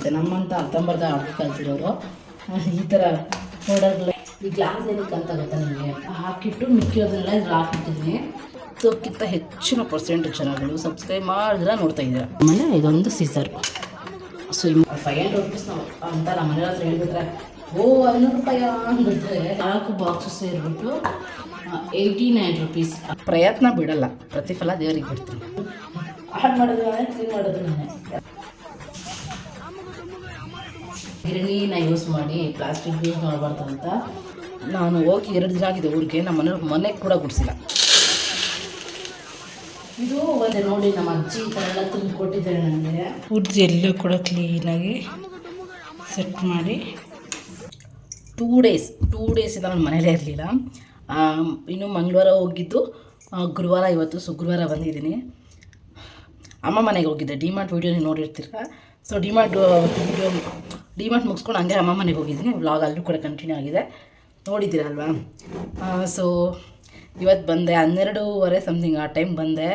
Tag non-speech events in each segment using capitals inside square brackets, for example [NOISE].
ಆಗಿಬಿಡುತ್ತೆ ನಮ್ಮಂತ ಅರ್ಥಂಬರ್ಧ ಅಡುಗೆ ಕಲ್ತಿರೋರು. ಈ ಥರ ಪೌಡರ್ಗಳು ಈ ಗ್ಲಾಸ್ ಏನಕ್ಕೆ ಅಂತ ಗೊತ್ತಾ ನಿಮಗೆ? ಹಾಕಿಟ್ಟು ಮಿಕ್ಕಿರೋದೆಲ್ಲ ಇದ್ರಲ್ಲಿ ಹಾಕಿಟ್ಟಿದ್ದೀನಿ ಅದಕ್ಕಿಂತ ಹೆಚ್ಚಿನ ಪರ್ಸೆಂಟ್ ಜನಗಳು ಸಬ್ಸ್ಕ್ರೈಬ್ ಮಾಡಿದ್ರೆ ನೋಡ್ತಾ ಇದ್ದೀರಾ. ಆಮೇಲೆ ಇದೊಂದು scissor so five hundred rupees ನಾವು ಅಂತ ನಮ್ಮ ಮನೆ ಹತ್ರ ಹೇಳ್ಬಿಟ್ರೆ, ಓ, ಐನೂರು ರೂಪಾಯಿ? ಅಂದ್ಬಿಡ್ತಾರೆ ನಾಲ್ಕು ಬಾಕ್ಸಸ್ ಸೇರಿಬಿಟ್ಟು ಏಯ್ಟಿ ನೈನ್ ರುಪೀಸ್ ಪ್ರಯತ್ನ ಬಿಡಲ್ಲ. ಪ್ರತಿಫಲ ದೇವರಿಗೆ ಬಿಡ್ತೀನಿ. ಹಾಳು ಮಾಡೋದು ನಾನೇ ಕ್ಲೀನ್ ಮಾಡೋದು ನಾನೇ. ಗಿರಣಿನ ಯೂಸ್ ಮಾಡಿ ಪ್ಲಾಸ್ಟಿಕ್ ಯೂಸ್ ಮಾಡಬಾರ್ದು ಅಂತ ನಾನು ಹೋಗಿ ಎರಡು ದಿನ ಆಗಿದೆ ಊರಿಗೆ ನಮ್ಮ ಮನೆ ಮನೆಗೆ ಕೂಡ ಗುಡಿಸಿಲ್ಲ. ಇದು ಒಂದೇ ನೋಡಿ ನಮ್ಮ ಅಜ್ಜಿ ಈ ಥರ ಎಲ್ಲ ತಂದು ಕೊಟ್ಟಿದ್ದಾರೆ ನನಗೆ. ಪೂರ್ತಿ ಎಲ್ಲ ಕೂಡ ಕ್ಲೀನಾಗಿ ಸೆಟ್ ಮಾಡಿ. ಟೂ ಡೇಸ್ ಟೂ ಡೇಸಿಂದ ನಾನು ಮನೇಲೇ ಇರಲಿಲ್ಲ. ಇನ್ನು ಮಂಗಳವಾರ ಹೋಗಿದ್ದು ಗುರುವಾರ ಇವತ್ತು ಶುಕ್ರವಾರ ಬಂದಿದ್ದೀನಿ. ಅಮ್ಮ ಮನೆಗೆ ಹೋಗಿದ್ದೆ. ಡಿಮಾರ್ಟ್ ವೀಡಿಯೋ ನೀವು ನೋಡಿರ್ತೀರ? ಸೊ ಡಿಮಾರ್ಟ್ ವೀಡಿಯೋ ಡಿಮಾರ್ಟ್ ಮುಗಿಸ್ಕೊಂಡು ಹಂಗೆ ಅಮ್ಮ ಮನೆಗೆ ಹೋಗಿದ್ದೀನಿ. ವ್ಲಾಗ್ ಅಲ್ಲೂ ಕೂಡ ಕಂಟಿನ್ಯೂ ಆಗಿದೆ. ನೋಡಿದ್ದೀರಲ್ವಾ? ಸೊ ಇವತ್ತು ಬಂದೆ ಹನ್ನೆರಡೂವರೆ ಸಮಥಿಂಗ್ ಆ ಟೈಮ್ ಬಂದೆ.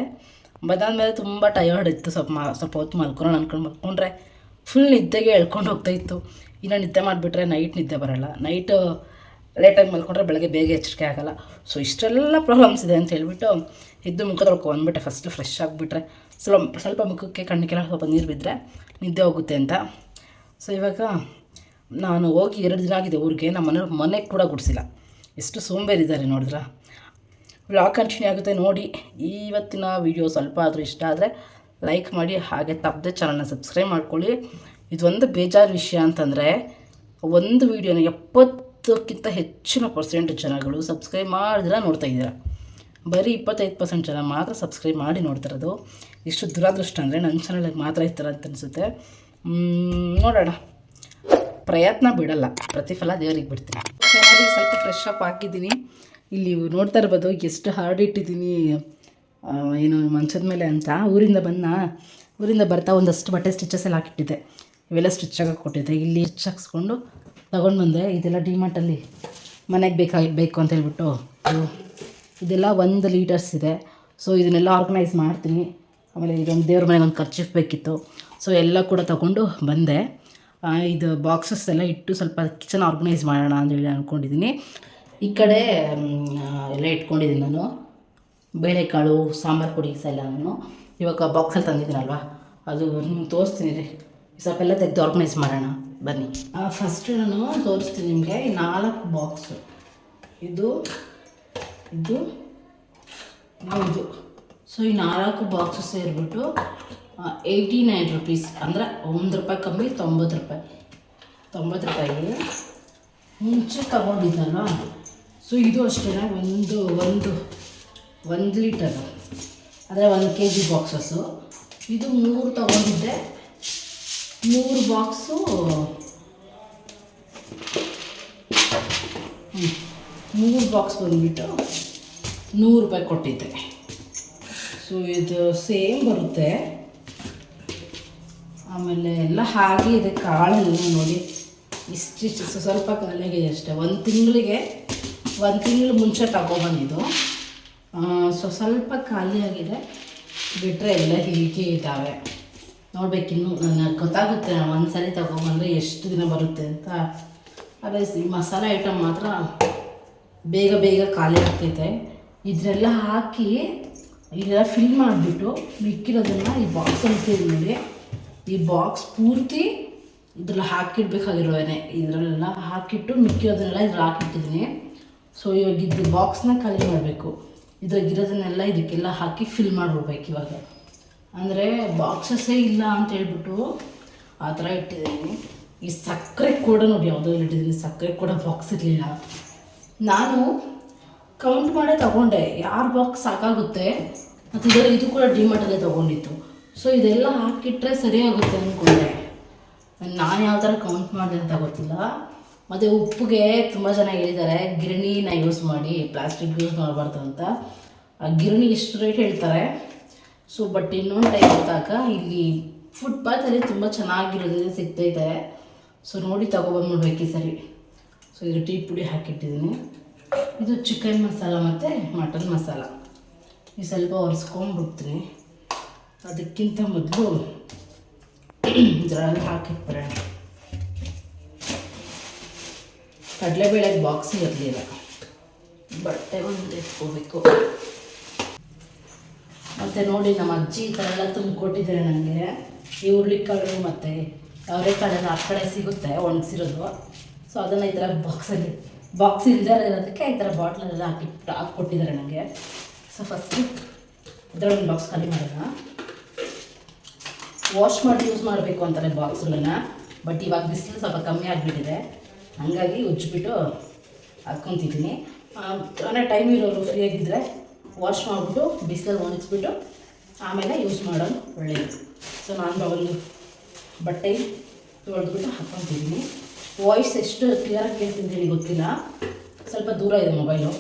ಬಂದಾದಮೇಲೆ ತುಂಬ ಟಯರ್ಡ್ ಇತ್ತು. ಸ್ವಲ್ಪ ಮ, ಸ್ವಲ್ಪ ಹೊತ್ತು ಮಲ್ಕೊಳ್ಳೋಣ ಅಂದ್ಕೊಂಡು ಮಲ್ಕೊಂಡ್ರೆ ಫುಲ್ ನಿದ್ದೆಗೆ ಎಳ್ಕೊಂಡು ಹೋಗ್ತಾ ಇತ್ತು. ಇನ್ನು ನಿದ್ದೆ ಮಾಡಿಬಿಟ್ರೆ ನೈಟ್ ನಿದ್ದೆ ಬರೋಲ್ಲ. ನೈಟು ಲೇಟಾಗಿ ಮಲ್ಕೊಂಡ್ರೆ ಬೆಳಗ್ಗೆ ಬೇಗ ಎಚ್ಚರಿಕೆ ಆಗೋಲ್ಲ. ಸೊ ಇಷ್ಟೆಲ್ಲ ಪ್ರಾಬ್ಲಮ್ಸ್ ಇದೆ ಅಂತ ಹೇಳಿಬಿಟ್ಟು ಎದ್ದು ಮುಖ ತೊಳ್ಕೊ ಬಂದ್ಬಿಟ್ಟೆ. ಫಸ್ಟ್ ಫ್ರೆಶ್ ಆಗಿಬಿಟ್ರೆ. ಸ್ವಲ್ಪ ಸ್ವಲ್ಪ ಮುಖಕ್ಕೆ ಕಣ್ಣಿಗೆಲ್ಲ ಸ್ವಲ್ಪ ನೀರು ಬಿದ್ದರೆ ನಿದ್ದೆ ಹೋಗುತ್ತೆ ಅಂತ. ಸೊ ಇವಾಗ ನಾನು ಹೋಗಿ ಎರಡು ದಿನ ಆಗಿದೆ ಊರಿಗೆ, ನಮ್ಮ ಮನೆ ಮನೆಗೆ ಕೂಡ ಗುಡಿಸಿಲ್ಲ. ಎಷ್ಟು ಸೋಂಬೇರಿದ್ದಾರೆ ನೋಡಿದ್ರ? ವ್ಲಾಗ್ ಕಂಟಿನ್ಯೂ ಆಗುತ್ತೆ ನೋಡಿ. ಇವತ್ತಿನ ವಿಡಿಯೋ ಸ್ವಲ್ಪ ಆದರೂ ಇಷ್ಟ ಆದರೆ ಲೈಕ್ ಮಾಡಿ, ಹಾಗೆ ತಪ್ಪದೆ ಚಾನಲ್ನ ಸಬ್ಸ್ಕ್ರೈಬ್ ಮಾಡ್ಕೊಳ್ಳಿ. ಇದೊಂದು ಬೇಜಾರು ವಿಷಯ ಅಂತಂದರೆ, ಒಂದು ವೀಡಿಯೋನ ಎಪ್ಪತ್ತಕ್ಕಿಂತ ಹೆಚ್ಚಿನ ಪರ್ಸೆಂಟ್ ಜನಗಳು ಸಬ್ಸ್ಕ್ರೈಬ್ ಮಾಡಿದ್ರೆ ನೋಡ್ತಾ ಇದ್ದೀರಾ? ಬರೀ ಇಪ್ಪತ್ತೈದು ಪರ್ಸೆಂಟ್ ಜನ ಮಾತ್ರ ಸಬ್ಸ್ಕ್ರೈಬ್ ಮಾಡಿ ನೋಡ್ತಿರೋದು ಇಷ್ಟು ದುರಾದೃಷ್ಟ ಅಂದರೆ ನನ್ನ ಚಾನಲ್ಗೆ ಮಾತ್ರ ಇರ್ತಾರೆ ಅಂತ ಅನಿಸುತ್ತೆ. ನೋಡೋಣ. ಪ್ರಯತ್ನ ಬಿಡಲ್ಲ. ಪ್ರತಿಫಲ ದೇವರಿಗೆ ಬಿಡ್ತೀನಿ. ಚೆನ್ನಾಗಿ ಸ್ವಲ್ಪ ಫ್ರೆಶ್ ಅಪ್ ಹಾಕಿದ್ದೀನಿ. ಇಲ್ಲಿ ನೋಡ್ತಾ ಇರ್ಬೋದು, ಎಷ್ಟು ಹಾರ್ಡ್ ಇಟ್ಟಿದ್ದೀನಿ. ಏನು ಮಂಚದ ಮೇಲೆ ಅಂತ. ಊರಿಂದ ಬಂದ, ಊರಿಂದ ಬರ್ತಾ ಒಂದಷ್ಟು ಬಟ್ಟೆ ಸ್ಟಿಚಸ್ ಎಲ್ಲ ಹಾಕಿಟ್ಟಿದ್ದೆ. ಇವೆಲ್ಲ ಸ್ಟಿಚ್ ಆಗಿ ಕೊಟ್ಟಿದ್ದೆ. ಇಲ್ಲಿ ಸ್ಟಿಚ್ ಹಾಕ್ಸ್ಕೊಂಡು ತೊಗೊಂಡು ಬಂದೆ. ಇದೆಲ್ಲ ಡಿಮಾರ್ಟಲ್ಲಿ ಮನೆಗೆ ಬೇಕಾಗಿ ಬೇಕು ಅಂತ ಹೇಳ್ಬಿಟ್ಟು ಇದೆಲ್ಲ ಒಂದು ಲೀಟರ್ಸ್ ಇದೆ. ಸೊ ಇದನ್ನೆಲ್ಲ ಆರ್ಗನೈಸ್ ಮಾಡ್ತೀನಿ. ಆಮೇಲೆ ಇದೊಂದು ದೇವ್ರ ಮನೆಗೆ ಒಂದು ಖರ್ಚಿಫ್ ಬೇಕಿತ್ತು. ಸೊ ಎಲ್ಲ ಕೂಡ ತಗೊಂಡು ಬಂದೆ. ಇದು ಬಾಕ್ಸಸ್ ಎಲ್ಲ ಇಟ್ಟು ಸ್ವಲ್ಪ ಕಿಚನ್ ಆರ್ಗನೈಸ್ ಮಾಡೋಣ ಅಂತೇಳಿ ಅಂದ್ಕೊಂಡಿದ್ದೀನಿ ಈ ಕಡೆ ಎಲ್ಲ ಇಟ್ಕೊಂಡಿದ್ದೀನಿ ನಾನು. ಬೇಳೆಕಾಳು, ಸಾಂಬಾರು ಪುಡಿ ಎಲ್ಲ ನಾನು. ಇವಾಗ ಬಾಕ್ಸಲ್ಲಿ ತಂದಿದ್ದೀನಲ್ವ? ಅದು ನಿಮ್ಗೆ ತೋರಿಸ್ತೀನಿ ರೀ. ಸ್ವಲ್ಪ ಎಲ್ಲ ತೆಗೆದು ಆರ್ಗನೈಸ್ ಮಾಡೋಣ. ಬನ್ನಿ. ಫಸ್ಟ್ ನಾನು ತೋರಿಸ್ತೀನಿ ನಿಮಗೆ. ನಾಲ್ಕು ಬಾಕ್ಸು ಇದು ಇದು ಇದು ಸೊ ಈ ನಾಲ್ಕು ಬಾಕ್ಸಸ್ ಸೇರಿಬಿಟ್ಟು ಏಯ್ಟಿ ನೈನ್ ರುಪೀಸ್ ಅಂದ್ರೆ ಒಂದು ರೂಪಾಯಿ ಕಮ್ಮಿ, ತೊಂಬತ್ತು ರೂಪಾಯಿ. ತೊಂಬತ್ತು ರೂಪಾಯಿ ಮುಂಚೆ ತಗೊಂಡಿದ್ದಲ್ಲ ಸೊ ಇದು ಅಷ್ಟೇ ಒಂದು ಒಂದು ಒಂದು ಲೀಟರ್ ಅಂದರೆ ಒಂದು ಕೆ ಜಿ ಬಾಕ್ಸಸ್ಸು ಇದು ಮೂರು ತಗೊಂಡಿದ್ದೆ. ಮೂರು ಬಾಕ್ಸು. ಮೂರು ಬಾಕ್ಸ್ ಬಂದುಬಿಟ್ಟು ನೂರು ರೂಪಾಯಿ ಕೊಟ್ಟಿದ್ದೆ. ಸೊ ಇದು ಸೇಮ್ ಬರುತ್ತೆ. ಆಮೇಲೆ ಎಲ್ಲ ಹಾಗೆ ಇದೆ ಕಾಳೆಲ್ಲ ನೋಡಿ. ಇಷ್ಟಿಷ್ಟು ಸ್ವ- ಸ್ವಲ್ಪ ಕಾಲಾಗಿದೆ ಅಷ್ಟೇ. ಒಂದು ತಿಂಗಳಿಗೆ, ಒಂದು ತಿಂಗಳು ಮುಂಚೆ ತಗೊಬಂದಿದ್ದು ಸೊ ಸ್ವಲ್ಪ ಖಾಲಿಯಾಗಿದೆ. ಬಿಟ್ಟರೆ ಎಲ್ಲ ಹೀಗೆ ಇದ್ದಾವೆ ನೋಡ್ಬೇಕಿನ್ನು ನನಗೆ ಗೊತ್ತಾಗುತ್ತೆ ಒಂದು ಸರಿ ತಗೊಬಂದರೆ ಎಷ್ಟು ದಿನ ಬರುತ್ತೆ ಅಂತ. ಅದೇ ಈ ಮಸಾಲೆ ಐಟಮ್ ಮಾತ್ರ ಬೇಗ ಬೇಗ ಖಾಲಿ ಆಗ್ತೈತೆ. ಇದನ್ನೆಲ್ಲ ಹಾಕಿ ಇದೆಲ್ಲ ಫಿಲ್ ಮಾಡಿಬಿಟ್ಟು ಮಿಕ್ಕಿರೋದನ್ನು ಈ ಬಾಕ್ಸಲ್ಲಿ ಫಿಲ್ ನೋಡಿ ಈ ಬಾಕ್ಸ್ ಪೂರ್ತಿ ಇದ್ರಲ್ಲಿ ಹಾಕಿಡ್ಬೇಕಾಗಿರೋವೇನೆ ಇದರಲ್ಲೆಲ್ಲ ಹಾಕಿಟ್ಟು ಮಿಕ್ಕಿರೋದನ್ನೆಲ್ಲ ಇದ್ರಲ್ಲಿ ಹಾಕಿಟ್ಟಿದ್ದೀನಿ. ಸೊ ಇವಾಗ ಇದು ಬಾಕ್ಸ್ನ ಖಾಲಿ ಮಾಡಬೇಕು. ಇದ್ರಾಗಿರೋದನ್ನೆಲ್ಲ ಇದಕ್ಕೆಲ್ಲ ಹಾಕಿ ಫಿಲ್ ಮಾಡಿಬಿಡ್ಬೇಕು ಇವಾಗ. ಅಂದರೆ ಬಾಕ್ಸಸ್ಸೇ ಇಲ್ಲ ಅಂತ ಹೇಳ್ಬಿಟ್ಟು ಆ ಥರ ಇಟ್ಟಿದ್ದೀನಿ. ಈ ಸಕ್ಕರೆ ಕೂಡ ನೋಡಿ ಯಾವುದೋ ಇಟ್ಟಿದ್ದೀನಿ, ಸಕ್ಕರೆ ಕೂಡ ಬಾಕ್ಸ್ ಇರಲಿಲ್ಲ. ನಾನು ಕೌಂಟ್ ಮಾಡೇ ತಗೊಂಡೆ. ಯಾರು ಬಾಕ್ಸ್ ಸಾಕಾಗುತ್ತೆ? ಮತ್ತು ಇದರಲ್ಲಿ ಇದು ಕೂಡ ಡಿಮಾರ್ಟಲ್ಲೇ ತೊಗೊಂಡಿತ್ತು ಸೊ ಇದೆಲ್ಲ ಹಾಕಿಟ್ರೆ ಸರಿಯಾಗುತ್ತೆ ಅಂದ್ಕೊಂಡೆ ನಾನು ಯಾವ ಥರ ಕೌಂಟ್ ಮಾಡಿದೆ ಅಂತ ಗೊತ್ತಿಲ್ಲ. ಮತ್ತು ಉಪ್ಪಿಗೆ ತುಂಬ ಜನ ಹೇಳಿದ್ದಾರೆ. ಗಿರಣಿನ ಯೂಸ್ ಮಾಡಿ ಪ್ಲಾಸ್ಟಿಕ್ ಯೂಸ್ ಮಾಡಬಾರ್ದು ಅಂತ. ಆ ಗಿರಣಿ ಇಷ್ಟು ರೇಟ್ ಹೇಳ್ತಾರೆ. ಸೊ ಬಟ್ ಇನ್ನೊಂದು ಟೈಮ್ ಗೊತ್ತಾಗ, ಇಲ್ಲಿ ಫುಟ್ಪಾತಲ್ಲಿ ತುಂಬ ಚೆನ್ನಾಗಿರೋದ್ರಿಂದ ಸಿಗ್ತೈತೆ ಸೊ ನೋಡಿ ತೊಗೊಬಂದ್ಬಿಡ್ಬೇಕು ಈ ಸರಿ. ಸೊ ಇದು ಟೀ ಪುಡಿ ಹಾಕಿಟ್ಟಿದ್ದೀನಿ. ಇದು ಚಿಕನ್ ಮಸಾಲ ಮತ್ತು ಮಟನ್ ಮಸಾಲ. ಈ ಸ್ವಲ್ಪ ಒರೆಸ್ಕೊಂಡ್ಬಿಡ್ತೀನಿ ಅದಕ್ಕಿಂತ ಮೊದಲು ಇದರಲ್ಲಿ ಹಾಕಿಟ್ಬಿಡೋಣ. ಕಡಲೆಬೇಳೆಗೆ ಬಾಕ್ಸ್ ಇರಲಿಲ್ಲ ಬಟ್ಟೆ ಒಂದು ಎತ್ಕೋಬೇಕು ಮತ್ತು ನೋಡಿ ನಮ್ಮ ಅಜ್ಜಿ ಈ ಥರ ಎಲ್ಲ ತುಂಬಿಕೊಟ್ಟಿದ್ದಾರೆ ನನಗೆ ಈ ಹುರುಳಿಕಾಳು ಮತ್ತು ಅವರೆಕಾಳೆಲ್ಲ ಆ ಕಡೆ ಸಿಗುತ್ತೆ, ಒಣಗಿಸಿರೋದು. ಸೊ ಅದನ್ನು ಈ ಥರ ಬಾಕ್ಸಲ್ಲಿ ಬಾಕ್ಸ್ ಇಲ್ದೇ ಇರೋದಕ್ಕೆ ಈ ಥರ ಬಾಟ್ಲಲ್ಲೆಲ್ಲ ಹಾಕಿ ಹಾಕ್ಕೊಟ್ಟಿದ್ದಾರೆ ನನಗೆ ಸೊ ಫಸ್ಟು ಅದರೊಳಗೆ ಬಾಕ್ಸ್ ಖಾಲಿ ಮಾಡೋಣ. ವಾಶ್ ಮಾಡಿ ಯೂಸ್ ಮಾಡಬೇಕು ಅಂತಾರೆ ಬಾಕ್ಸ್ಗಳನ್ನ ಬಟ್ ಇವಾಗ ಬಿಸಿಲು ಸ್ವಲ್ಪ ಕಮ್ಮಿ ಆಗಿಬಿಟ್ಟಿದೆ. ಹಾಗಾಗಿ ಉಜ್ಜಿಬಿಟ್ಟು ಹಾಕ್ಕೊತಿದ್ದೀನಿ. ಅಂದರೆ ಟೈಮ್ ಇರೋರು ಫ್ರೀ ಆಗಿದ್ದರೆ ವಾಶ್ ಮಾಡಿಬಿಟ್ಟು ಬಿಸಿಲಲ್ಲಿ ಒಣಗಿಸ್ಬಿಟ್ಟು ಆಮೇಲೆ ಯೂಸ್ ಮಾಡೋದು ಒಳ್ಳೆಯದು ಸೊ ನಾನು ಒಂದು ಬಟ್ಟೆ ತೊಳೆದ್ಬಿಟ್ಟು ಹಾಕ್ಕೊತಿದ್ದೀನಿ. ವಾಯ್ಸ್ ಎಷ್ಟು ಕ್ಲಿಯರಾಗಿ ಕೇಳ್ತಿದ್ದೀನಿ ಗೊತ್ತಿಲ್ಲ. ಸ್ವಲ್ಪ ದೂರ ಇದೆ ಮೊಬೈಲು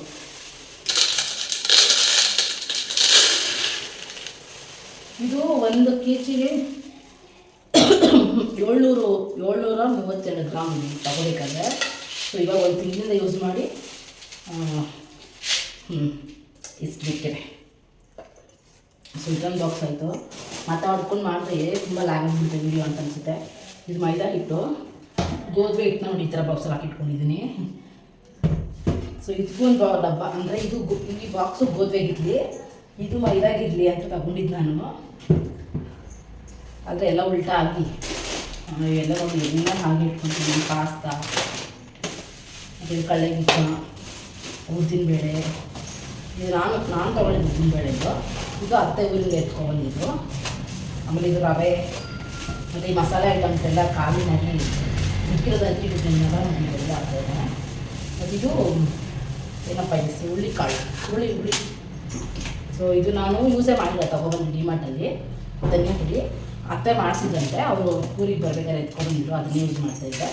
ಇದು ಒಂದು ಕೆ ಜಿಗೆ ಏಳ್ನೂರು, ಏಳ್ನೂರ ಮೂವತ್ತೆರಡು ಗ್ರಾಮ್ ತಗೋಬೇಕಾದ್ರೆ ಸೊ ಇವಾಗ ಒಂದು ತಿಂಗಳಿಂದ ಯೂಸ್ ಮಾಡಿ ಹ್ಞೂ ಇಷ್ಟು ಬಿಟ್ಟಿದೆ ಸೊ ಇದೊಂದು ಬಾಕ್ಸ್ ಆಯಿತು. ಮಾತಾಡ್ಕೊಂಡು ಮಾಡಿದ್ರೆ ತುಂಬ ಲ್ಯಾಗ್ ಆಗಿಬಿಡುತ್ತೆ ವೀಡಿಯೋ ಅಂತ ಅನಿಸುತ್ತೆ. ಇದು ಮೈದಾ ಹಿಟ್ಟು. ಗೋಧಿ ಹಿಟ್ಟು ನೋಡಿ ಈ ಥರ ಬಾಕ್ಸಲ್ಲಿ ಹಾಕಿಟ್ಕೊಂಡಿದ್ದೀನಿ ಸೊ ಇದಕ್ಕೂ ಒಂದು ಡಬ್ಬ. ಅಂದರೆ ಇದು ಈ ಬಾಕ್ಸು ಗೋಧುವೆಗಿರಲಿ ಇದು ಮೈದಾಗಿರಲಿ ಅಂತ ತಗೊಂಡಿದ್ದು ನಾನು. ಆದರೆ ಎಲ್ಲ ಉಲ್ಟಾ ಆಗಿ ಆ, ಎಲ್ಲ ಎಲ್ಲ ಹಾಗೆ ಇಟ್ಕೊತೀನಿ ಪಾಸ್ತಾ ಮತ್ತು ಕಳ್ಳೆಗಿಚ್ಚ ಉದ್ದಿನಬೇಳೆ ಇದು ನಾನು ನಾನು ತೊಗೊಂಡಿದ್ದು ಉದ್ದಿನಬೇಳೆ ಇದು. ಅತ್ತೆ ಊರಿಂದ ಎತ್ಕೊಬಂದಿದ್ದು ಆಮೇಲೆ ಇದು ರವೆ ಮತ್ತು ಈ ಮಸಾಲೆ ಐಟಮ್ಸ್ ಎಲ್ಲ ಕಾಲಿನಲ್ಲಿ ಮಿಕ್ಕಿರೋದು ಹಚ್ಚಿಟ್ಟಿದ್ದನ್ನೆಲ್ಲ ನಮಗೆಲ್ಲ ಆಗ್ತದೆ ಮತ್ತು ಇದು ಏನಪ್ಪ ಇದು ಹುಳ್ಳಿ ಕಾಳು ಹುಳಿ ಹುಳಿ ಸೊ ಇದು ನಾನು ಯೂಸೇ ಮಾಡಿಲ್ಲ ತಗೊಬಂದು ಡಿಮಾರ್ಟಲ್ಲಿ ಧನಿಯಾ ಪುಡಿ ಅತ್ತೆ ಮಾಡಿಸಿದ್ದಂತೆ ಅವರು ಊರಿಗೆ ಬರ್ಬೇಕಾದ್ರೆ ಎತ್ಕೊಂಡಿದ್ರು ಅದನ್ನೇ ಯೂಸ್ ಮಾಡ್ತಾಯಿದ್ದೆ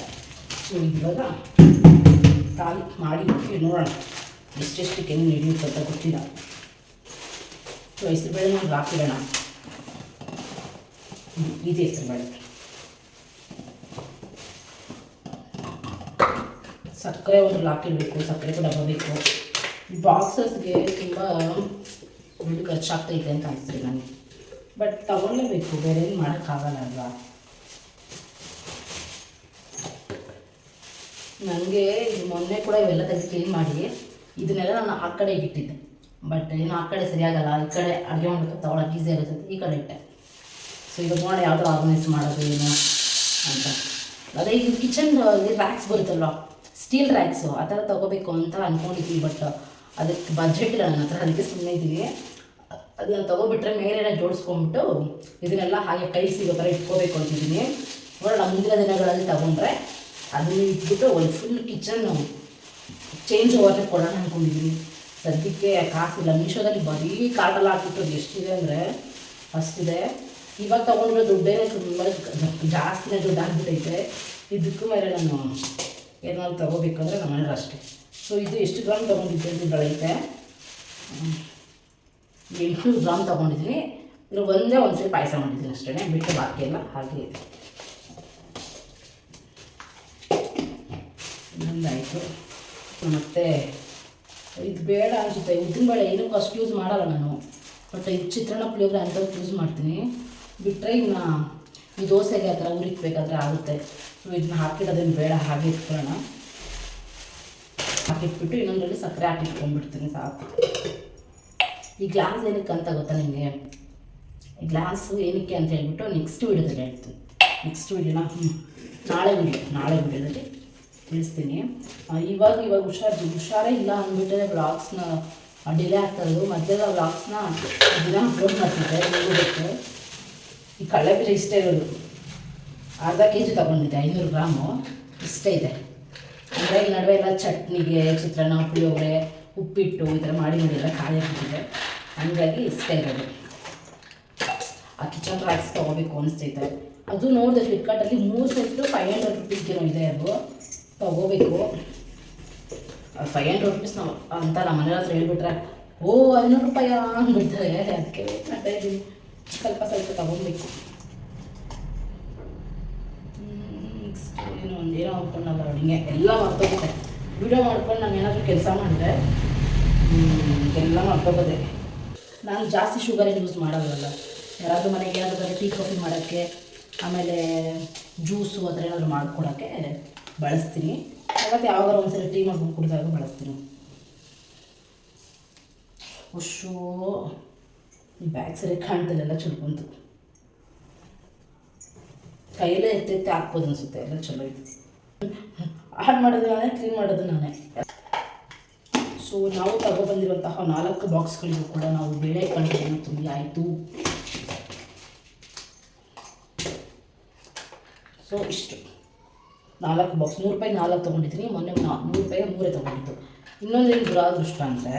ಸೊ ಇವಾಗ ತಾಲಿ ಮಾಡಿ ನೋಡೋಣ ಎಷ್ಟೆಷ್ಟಕ್ಕೆ ಹೆಂಗೆ ನಡೆಯುತ್ತೆ ಅಂತ ಗೊತ್ತಿಲ್ಲ. ಸೊ ಹೆಸ್ರು ಬೇಳೆ ನಾವು ಹಾಕಿಡೋಣ. ಹ್ಮ್, ಇದು ಹೆಸ್ರು ಬೇಳೆ. ಸಕ್ಕರೆ ಒಂದು ಹಾಕಿಡಬೇಕು ಸಕ್ಕರೆ ಕೂಡ ಬೇಕು ಬಾಕ್ಸಸ್ಗೆ ತುಂಬ ದುಡ್ಡು ಖರ್ಚಾಗ್ತೈತೆ ಅಂತ ಅನಿಸ್ತೀನಿ ನನಗೆ. ಬಟ್ ತಗೊಳ್ಳೇಬೇಕು ಬೇರೆ ಏನು ಮಾಡೋಕ್ಕಾಗಲ್ಲ ಅಲ್ವಾ ನನಗೆ ಮೊನ್ನೆ ಕೂಡ ಇವೆಲ್ಲ ತೆಗೆದು ಕ್ಲೀನ್ ಮಾಡಿ, ಇದನ್ನೆಲ್ಲ ನಾನು ಆ ಕಡೆ ಇಟ್ಟಿದ್ದೆ. ಬಟ್ ಏನು ಆ ಕಡೆ ಸರಿಯಾಗಲ್ಲ, ಈ ಕಡೆ ಅಡುಗೆ ಮಾಡಬೇಕು ತಗೊಳಕ್ಕೆ ಈಸಿ ಆಗುತ್ತೆ ಈ ಕಡೆ ಇಟ್ಟೆ. ಸೊ ಈಗ ನೋಡಿ ಯಾವುದು ಆರ್ಗನೈಸ್ ಮಾಡೋದು ಏನು ಅಂತ. ಅದೇ ಈಗ ಕಿಚನ್ ರ್ಯಾಕ್ಸ್ ಬರುತ್ತಲ್ವ? ಸ್ಟೀಲ್ ರ್ಯಾಕ್ಸು ಆ ಥರ ತೊಗೋಬೇಕು ಅಂತ ಅಂದ್ಕೊಂಡಿದ್ವಿ ಬಟ್ ಅದಕ್ಕೆ ಬಜೆಟ್ ಇಲ್ಲ ನನ್ನ ಹತ್ರ, ಅದಕ್ಕೆ ಸುಮ್ಮನೆ ಇದ್ದೀವಿ ಅದನ್ನು ತೊಗೊಬಿಟ್ರೆ ಮೇಲೆಲ್ಲ ಜೋಡಿಸ್ಕೊಂಡ್ಬಿಟ್ಟು ಇದನ್ನೆಲ್ಲ ಹಾಗೆ ಕೈ ಸಿಗೋ ಥರ ಇಟ್ಕೋಬೇಕು ಅಂತಿದ್ದೀನಿ. ನೋಡೋಣ, ಮುಂದಿನ ದಿನಗಳಲ್ಲಿ ತಗೊಂಡ್ರೆ ಅದನ್ನ ಇಟ್ಬಿಟ್ಟು ಒಂದು ಫುಲ್ ಕಿಚನ್ ಚೇಂಜ್ ಓವರ್ಗೆ ಕೊಡೋಣ ಅಂದ್ಕೊಂಡಿದ್ದೀನಿ ಸದ್ಯಕ್ಕೆ ಕಾಸಿಲ್ಲ. ಮೀಶೋದಲ್ಲಿ ಬರೀ ಹಾಕ್ಬಿಟ್ಟು ಅದು ಎಷ್ಟಿದೆ ಅಂದರೆ ಅಷ್ಟಿದೆ ಇವಾಗ ತೊಗೊಂಡ್ರೆ ದುಡ್ಡೇನೆ ತುಂಬ ಜಾಸ್ತಿನೇ ದುಡ್ಡು ಆಗ್ಬಿಟ್ಟೈತೆ ಇದಕ್ಕೂ ಮೇಲೆ ನಾನು ಏನಾದ್ರು ತೊಗೋಬೇಕಂದ್ರೆ ನಮ್ಮ ಅಷ್ಟೇ. ಸೊ ಇದು ಎಷ್ಟು ಗ್ರಾಮ್ ತೊಗೊಂಡಿದ್ದೆ ದುಡ್ಡೈತೆ ಎಂಟುನೂರು ಗ್ರಾಮ್ ತೊಗೊಂಡಿದ್ದೀನಿ ಇನ್ನು ಒಂದೇ ಒಂದು ಸರಿ ಪಾಯಸ ಮಾಡಿದ್ದೀನಿ ಅಷ್ಟೇ ಬಿಟ್ಟು ಬಾಕಿ ಎಲ್ಲ ಹಾಗೆ ಇದೆ. ಇನ್ನೊಂದಾಯಿತು. ಮತ್ತು ಇದು ಬೇಡ ಅನಿಸುತ್ತೆ. ಉದ್ದಿನಬೇಳೆ ಏನಕ್ಕೂ ಅಷ್ಟು ಯೂಸ್ ಮಾಡಲ್ಲ ನಾನು. ಬಟ್ ಇದು ಚಿತ್ರಾನ್ನ ಪುಳಿಯೋಗರೆ ಅಂಥದ್ದು ಯೂಸ್ ಮಾಡ್ತೀನಿ. ಬಿಟ್ಟರೆ ಇನ್ನು ಈ ದೋಸೆಗೆ ಆ ಥರ ಉರಿಕ್ಬೇಕಾದ್ರೆ ಆಗುತ್ತೆ. ಸೊ ಇದನ್ನ ಹಾಕಿಡೋದೇನು ಬೇಡ, ಹಾಗೆ ಇಟ್ಕೊಳ್ಳೋಣ. ಹಾಕಿಟ್ಬಿಟ್ಟು ಇನ್ನೊಂದರಲ್ಲಿ ಸಕ್ಕರೆ ಹಾಕಿಟ್ಕೊಂಡ್ಬಿಡ್ತೀನಿ ಸಾಕು. ಈ ಗ್ಲಾಸ್ ಏನಕ್ಕೆ ಅಂತ ಗೊತ್ತಾ ನಿಮಗೆ ಗ್ಲಾಸು ಏನಕ್ಕೆ ಅಂತ ಹೇಳ್ಬಿಟ್ಟು ನೆಕ್ಸ್ಟ್ ವೀಡಿಯೋದಲ್ಲಿ ಹೇಳ್ತೀನಿ. ನೆಕ್ಸ್ಟ್ ವೀಡಿಯೋನ ಹ್ಞೂ ನಾಳೆ ವೀಡಿಯೋ ನಾಳೆ ವೀಡಿಯೋದಲ್ಲಿ ತಿಳಿಸ್ತೀನಿ. ಇವಾಗ ಇವಾಗ ಹುಷಾರ್, ಹುಷಾರೇ ಇಲ್ಲ ಅಂದ್ಬಿಟ್ಟರೆ ಬ್ಲಾಗ್ಸ್ನ ಡಿಲೇ ಆಗ್ತಾ ಇರೋದು. ಮಧ್ಯದ ವ್ಲಾಗ್ಸ್ನ ದಿನ ಅಪ್ಲೋಡ್ ಮಾಡ್ತಿದ್ದೆ ಈ ಈ ಕಡಲೆಬೀಜ ಇಷ್ಟೇ ಇರೋದು. ಅರ್ಧ ಕೆ ಜಿ ತೊಗೊಂಡಿದ್ದೆ, ಐನೂರು ಗ್ರಾಮು. ಇಷ್ಟೇ ಇದೆ. ಅಂದರೆ ಈ ನಡುವೆ ಎಲ್ಲ ಚಟ್ನಿಗೆ, ಚಿತ್ರಾನ್ನ, ಪುಳಿಯೋಗರೆ, ಉಪ್ಪಿಟ್ಟು ಈ ಥರ ಮಾಡಿ ಮಾಡಿ ಎಲ್ಲ ಖಾಲಿ ಆಗ್ಬಿಟ್ಟಿದೆ. ಹಂಗಾಗಿ ಇಷ್ಟೇ ಇರೋದು. ಆ ಕಿಚನ್ ರ್ಯಾಕ್ಸ್ ತೊಗೋಬೇಕು ಅನಿಸ್ತೈತೆ ಅದು ನೋಡಿದೆ ಫ್ಲಿಪ್ಕಾರ್ಟಲ್ಲಿ ಮೂರು ಸೆಟ್ಟು ಫೈವ್ ಹಂಡ್ರೆಡ್ ರುಪೀಸ್ಗೇನೋ ಇದೆ ಅದು. ತೊಗೋಬೇಕು. ಫೈವ್ ಹಂಡ್ರೆಡ್ ರುಪೀಸ್ ನಾವು ಅಂತ ನಮ್ಮ ಮನೆ ಹತ್ರ ಹೇಳ್ಬಿಟ್ರೆ, ಓ, ಐನೂರು ರೂಪಾಯಿ ಅಂದ್ಬಿಡ್ತಾರೆ. ಅದಕ್ಕೆ ವೇಟ್ ಮಾಡ್ತಾ ಇದ್ದೀವಿ. ಸ್ವಲ್ಪ ಸ್ವಲ್ಪ ತೊಗೊಬೇಕು. ಏನು ಒಂದು ಏನೋ ಅಂದ್ಕೊಂಡಲ್ಲ ಹಿಂಗೆ ಎಲ್ಲ ಮರ್ತೋಗುತ್ತೆ ವಿಡಿಯೋ ಮಾಡ್ಕೊಂಡು ನಾನು ಏನಾದರೂ ಕೆಲಸ ಮಾಡಿದ್ರೆ ಎಲ್ಲ ಮರ್ತೋಗೋದೆ ನಾನು ಜಾಸ್ತಿ ಶುಗರ್ ಯೂಸ್ ಮಾಡೋದಲ್ಲ ಯಾರಾದರೂ ಮನೆಗೆ ಏನಾದರೂ ಬರೀ ಟೀ, ಕಾಫಿ ಮಾಡೋಕ್ಕೆ, ಆಮೇಲೆ ಜ್ಯೂಸು ಆ ಥರ ಏನಾದರೂ ಮಾಡ್ಕೊಡೋಕ್ಕೆ ಬಳಸ್ತೀನಿ. ಮತ್ತು ಒಂದು ಒಂದ್ಸಲ ಟೀ ಮಾಡ್ಕೊಂಡು ಕುಡಿದಾಗ ಬಳಸ್ತೀನಿ. ಹುಷು ಬ್ಯಾಗ್ ಸರಿ ಕಾಣ್ತಿಲ್ಲ ಚುಲ್ಕೊಂತು ಕೈಯಲ್ಲೇ ಎತ್ತೆತ್ತಿ ಹಾಕ್ಬೋದು ಅನಿಸುತ್ತೆ, ಎಲ್ಲ ಚಲೋ ಇದೆ ಆಡ್ ಮಾಡೋದು ನಾನೇ, ಕ್ಲೀನ್ ಮಾಡೋದು ನಾನೇ. ಸೊ ನಾವು ತಗೊಬಂದಿರುವಂತಹ ನಾಲ್ಕು ಬಾಕ್ಸ್ಗಳಿಗೂ ಕೂಡ ನಾವು ಬೇಳೆಕಾಳುಗಳನ್ನು ತುಂಬಿ ಆಯಿತು. ಸೊ ಇಷ್ಟು. ನಾಲ್ಕು ಬಾಕ್ಸ್ ನೂರು ರೂಪಾಯಿ ನಾಲ್ಕು ತೊಗೊಂಡಿದ್ದೀನಿ. ಮೊನ್ನೆ ನಾ ನೂರು ರೂಪಾಯಿ ಮೂರೇ ತೊಗೊಂಡಿದ್ದು. ಇನ್ನೊಂದೇನು ದುರಾದೃಷ್ಟ ಅಂದರೆ,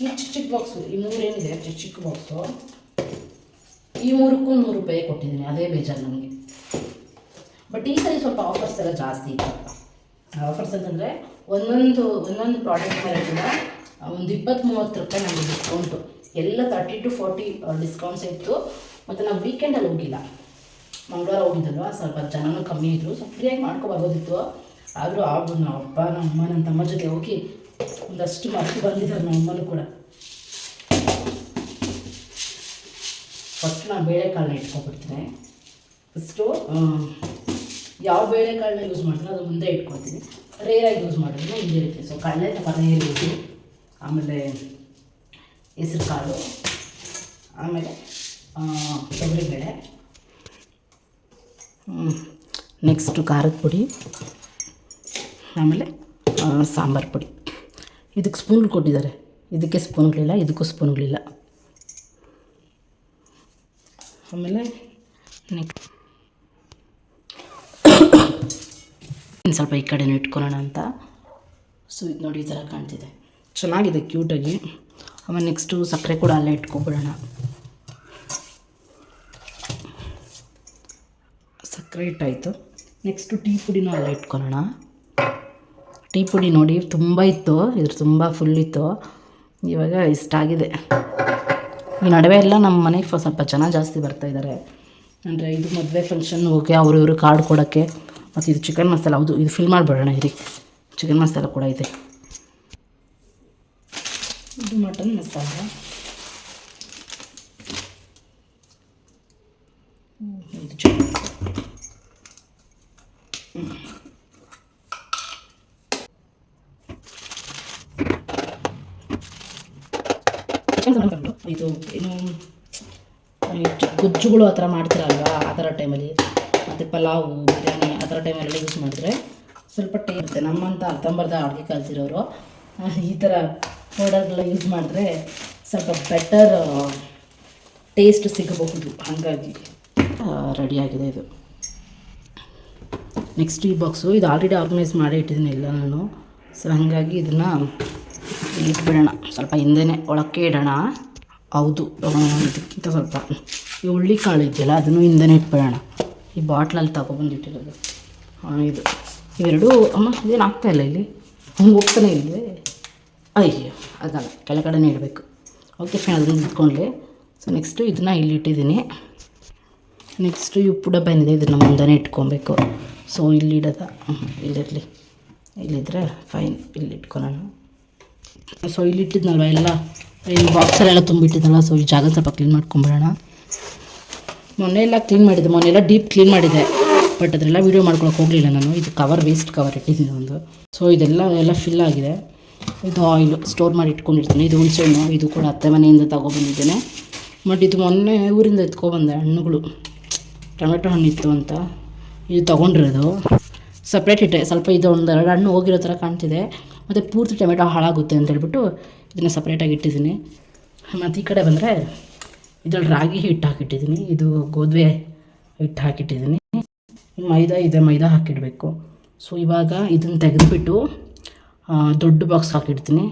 ಈ ಚಿಕ್ಕ ಚಿಕ್ಕ ಬಾಕ್ಸು ಈ ಮೂರೇನಿದೆ, ಚಿಕ್ಕ ಚಿಕ್ಕ ಬಾಕ್ಸು ಈ ಮೂರಕ್ಕೂ ನೂರು ರೂಪಾಯಿ ಕೊಟ್ಟಿದ್ದೀನಿ. ಅದೇ ಬೇಜಾರು ನನಗೆ ಬಟ್ ಈ ಸರಿ ಸ್ವಲ್ಪ ಆಫರ್ಸ್ ಎಲ್ಲ ಜಾಸ್ತಿ ಇತ್ತು. ಆಫರ್ಸ್ ಅಂತಂದರೆ ಒಂದೊಂದು ಒಂದೊಂದು ಪ್ರಾಡಕ್ಟ್ ಮೇಲೆ ಕೂಡ ಒಂದು ಇಪ್ಪತ್ತು ಮೂವತ್ತು ರೂಪಾಯಿ ನಮಗೆ ಡಿಸ್ಕೌಂಟು ಎಲ್ಲ ತರ್ಟಿ ಟು ಫೋರ್ಟಿ ಡಿಸ್ಕೌಂಟ್ಸ್ ಇತ್ತು. ಮತ್ತು ನಾವು ವೀಕೆಂಡಲ್ಲಿ ಹೋಗಿಲ್ಲ. ಮಂಗಳವಾರ ಹೋಗಿದ್ದಲ್ವ? ಸ್ವಲ್ಪ ಜನನೂ ಕಮ್ಮಿ ಇದ್ದರು ಸ್ವಲ್ಪ ಫ್ರೀಯಾಗಿ ಮಾಡ್ಕೊಬರ್ಬೋದಿತ್ತು ಆದರೂ ಆಗ್ಬೋದು ನಮ್ಮ ಅಪ್ಪ ನಮ್ಮ ಅಮ್ಮ ನನ್ನ ತಮ್ಮ ಜೊತೆ ಹೋಗಿ ಒಂದಷ್ಟು ಮರ್ತು ಬಂದಿದ್ದಾರೆ ನಮ್ಮ ಅಮ್ಮನೂ ಕೂಡ. ಫಸ್ಟ್ ನಾನು ಬೇಳೆಕಾಳನ್ನ ಇಟ್ಕೊಬಿಡ್ತೀನಿ. ಫಸ್ಟು ಯಾವ ಬೇಳೆಕಾಳನ್ನ ಯೂಸ್ ಮಾಡ್ತೀನಿ ಅದು ಮುಂದೆ ಇಟ್ಕೊತೀನಿ ರೇರಾಗಿ ಯೂಸ್ ಮಾಡಿದ್ರೆ ಹಿಂದೆ ಇರ್ತೀನಿ ಸೊ ಕಡಲೆ ರೇರ್ ಆಮೇಲೆ ಹೆಸ್ರು ಕಾಳು, ಆಮೇಲೆ ತೊಗರಿಬೇಳೆ ನೆಕ್ಸ್ಟು ಖಾರದ ಪುಡಿ, ಆಮೇಲೆ ಸಾಂಬಾರು ಪುಡಿ. ಇದಕ್ಕೆ ಸ್ಪೂನ್ ಕೊಟ್ಟಿದ್ದಾರೆ. ಇದಕ್ಕೆ ಸ್ಪೂನ್ಗಳಿಲ್ಲ ಇದಕ್ಕೂ ಸ್ಪೂನ್ಗಳಿಲ್ಲ ಆಮೇಲೆ ನೆಕ್ಸ್ಟ್ ಇನ್ನು ಸ್ವಲ್ಪ ಈ ಕಡೆನೂ ಇಟ್ಕೊಳ್ಳೋಣ ಅಂತ. ಸೊ ಇದು ನೋಡಿ ಈ ಥರ ಕಾಣ್ತಿದೆ. ಚೆನ್ನಾಗಿದೆ ಕ್ಯೂಟಾಗಿ. ಆಮೇಲೆ ನೆಕ್ಸ್ಟು ಸಕ್ಕರೆ ಕೂಡ ಅಲ್ಲೇ ಇಟ್ಕೊಬಿಡೋಣ. ಸಕ್ಕರೆ ಇಟ್ಟಾಯಿತು ನೆಕ್ಸ್ಟು ಟೀ ಪುಡಿನೂ ಅಲ್ಲೇ ಇಟ್ಕೊಳ್ಳೋಣ. ಟೀ ಪುಡಿ ನೋಡಿ ತುಂಬ ಇತ್ತು. ಇದ್ರ ತುಂಬ ಫುಲ್ ಇತ್ತು. ಇವಾಗ ಇಷ್ಟಾಗಿದೆ ಈ ನಡುವೆ ಎಲ್ಲ ನಮ್ಮ ಮನೆಗೆ ಸ್ವಲ್ಪ ಜನ ಜಾಸ್ತಿ ಬರ್ತಾ ಇದ್ದಾರೆ ಅಂದರೆ ಇದು ಮದುವೆ ಫಂಕ್ಷನ್ ಹೋಗಿ ಅವರು ಇವರು ಕಾರ್ಡ್ ಕೊಡೋಕ್ಕೆ ಮತ್ತು ಇದು ಚಿಕನ್ ಮಸಾಲ ಹೌದು, ಇದು ಫಿಲ್ ಮಾಡಿಬಿಡೋಣ ಇರಿ. ಚಿಕನ್ ಮಸಾಲ ಕೂಡ ಇದೆ ಇದು ಮಟನ್ ಮಸಾಲ ಇದು ಇದು, ಏನು ಗೊಜ್ಜುಗಳು ಆ ಥರ ಮಾಡ್ತೀರಲ್ವಾ, ಆ ಥರ ಟೈಮಲ್ಲಿ ಮತ್ತು ಪಲಾವು, ಬಿರಿಯಾನಿ ಆ ಥರ ಟೈಮಲ್ಲಿ ಯೂಸ್ ಮಾಡಿದ್ರೆ ಸ್ವಲ್ಪ ಟೇ ಇರುತ್ತೆ. ನಮ್ಮಂಥ ಅರ್ಥಂಬರ್ಧ ಅಡುಗೆ ಕಲ್ತಿರೋರು ಈ ಥರ ಪೌಡರ್ಗಳ ಯೂಸ್ ಮಾಡಿದ್ರೆ ಸ್ವಲ್ಪ ಬೆಟರ್ ಟೇಸ್ಟ್ ಸಿಗಬಹುದು. ಹಾಗಾಗಿ ರೆಡಿಯಾಗಿದೆ ಇದು. ನೆಕ್ಸ್ಟ್ ಈ ಬಾಕ್ಸು ಇದು ಆಲ್ರೆಡಿ ಆರ್ಗನೈಸ್ ಮಾಡಿ ಇಟ್ಟಿದ್ದೀನಿ ಇಲ್ಲ ನಾನು. ಸೊ ಹಾಗಾಗಿ ಇದನ್ನು ಇಟ್ಬಿಡೋಣ. ಸ್ವಲ್ಪ ಹಿಂದೆನೇ, ಒಳಕ್ಕೆ ಇಡೋಣ. ಹೌದು ಇದಕ್ಕಿಂತ ಸ್ವಲ್ಪ ಈ ಹುಳ್ಳಿಕಾಳು ಇದೆಯಲ್ಲ, ಅದನ್ನು ಹಿಂದೆನೇ ಇಟ್ಬಿಡೋಣ. ಈ ಬಾಟ್ಲಲ್ಲಿ ತಗೊಬಂದಿಟ್ಟಿರೋದು ಹಾಂ ಇದು. ಇವೆರಡು, ಅಮ್ಮ, ಇದೇನು ಆಗ್ತಾಯಿಲ್ಲ ಇಲ್ಲಿ ಹಂಗೆ ಹೋಗ್ತಾನೆ ಇದೆ ಅಯ್ಯೋ, ಅದಲ್ಲ, ಕೆಳಗಡೆನೇ ಇಡಬೇಕು. ಓಕೆ ಫ್ರೆಂಡ್ ಅದನ್ನು ಇಟ್ಕೊಂಡ್ಲಿ ಸೊ ನೆಕ್ಸ್ಟು ಇದನ್ನ ಇಲ್ಲಿ ಇಟ್ಟಿದ್ದೀನಿ. ನೆಕ್ಸ್ಟು ಈ ಉಪ್ಪು ಡಬ್ಬ ಏನಿದೆ ಇದನ್ನು ಮುಂದೆನೇ ಇಟ್ಕೊಬೇಕು. ಸೊ ಇಲ್ಲಿ ಇಡೋದ. ಇಲ್ಲಿರಲಿ. ಇಲ್ಲಿದ್ದರೆ ಫೈನ್ ಇಲ್ಲಿ ಇಟ್ಕೊಳ್ಳೋಣ ಸೊ ಇಲ್ಲಿ ಇಟ್ಟಿದ್ನಲ್ವ ಎಲ್ಲ? ಈ ಬಾಕ್ಸಲ್ಲೆಲ್ಲ ತುಂಬಿಟ್ಟಿದ್ನಲ್ಲ ಸೊ ಈ ಜಾಗ ಸ್ವಲ್ಪ ಕ್ಲೀನ್ ಮಾಡ್ಕೊಂಬಿಡೋಣ. ಮೊನ್ನೆ ಎಲ್ಲ ಕ್ಲೀನ್ ಮಾಡಿದ್ದೆ ಮೊನ್ನೆ ಎಲ್ಲ ಡೀಪ್ ಕ್ಲೀನ್ ಮಾಡಿದೆ ಬಟ್ ಅದರೆಲ್ಲ ವೀಡಿಯೋ ಮಾಡ್ಕೊಳಕ್ಕೆ ಹೋಗಲಿಲ್ಲ ನಾನು. ಇದು ಕವರ್ ವೇಸ್ಟ್ ಕವರ್ ಇಟ್ಟಿದ್ದೀನಿ ಒಂದು ಸೊ ಇದೆಲ್ಲ, ಎಲ್ಲ ಫಿಲ್ ಆಗಿದೆ. ಇದು ಆಯಿಲು ಸ್ಟೋರ್ ಮಾಡಿ ಇಟ್ಕೊಂಡಿರ್ತೀನಿ. ಇದು ಹುಣಸೆ ಹಣ್ಣು. ಇದು ಕೂಡ ಅತ್ತೆ ಮನೆಯಿಂದ ತಗೊಬಂದಿದ್ದೇನೆ ಬಟ್ ಇದು ಮೊನ್ನೆ ಊರಿಂದ ಎತ್ಕೊಬಂದೆ ಹಣ್ಣುಗಳು. ಟೊಮೆಟೊ ಹಣ್ಣು ಇತ್ತು ಅಂತ. ಇದು ತೊಗೊಂಡಿರೋದು. ಸಪ್ರೇಟ್ ಇಟ್ಟೆ. ಸ್ವಲ್ಪ ಇದು ಒಂದು ಎರಡು ಹಣ್ಣು ಹೋಗಿರೋ ಥರ ಕಾಣ್ತಿದೆ. ಮತ್ತು ಪೂರ್ತಿ ಟೊಮೆಟೊ ಹಾಳಾಗುತ್ತೆ ಅಂತ ಹೇಳ್ಬಿಟ್ಟು ಇದನ್ನು ಸಪ್ರೇಟಾಗಿ ಇಟ್ಟಿದ್ದೀನಿ. ಮತ್ತು ಈ ಕಡೆ ಬಂದರೆ ಇದ್ರಲ್ಲಿ ರಾಗಿ ಹಿಟ್ಟು ಹಾಕಿಟ್ಟಿದ್ದೀನಿ. ಇದು ಗೋಧಿ ಹಿಟ್ಟು ಹಾಕಿಟ್ಟಿದ್ದೀನಿ. ಮೈದಾ ಇದೆ, ಮೈದಾ ಹಾಕಿಡಬೇಕು. ಸೊ ಇವಾಗ ಇದನ್ನು ತೆಗೆದುಬಿಟ್ಟು ದೊಡ್ಡ ಬಾಕ್ಸ್ ಹಾಕಿಡ್ತೀನಿ.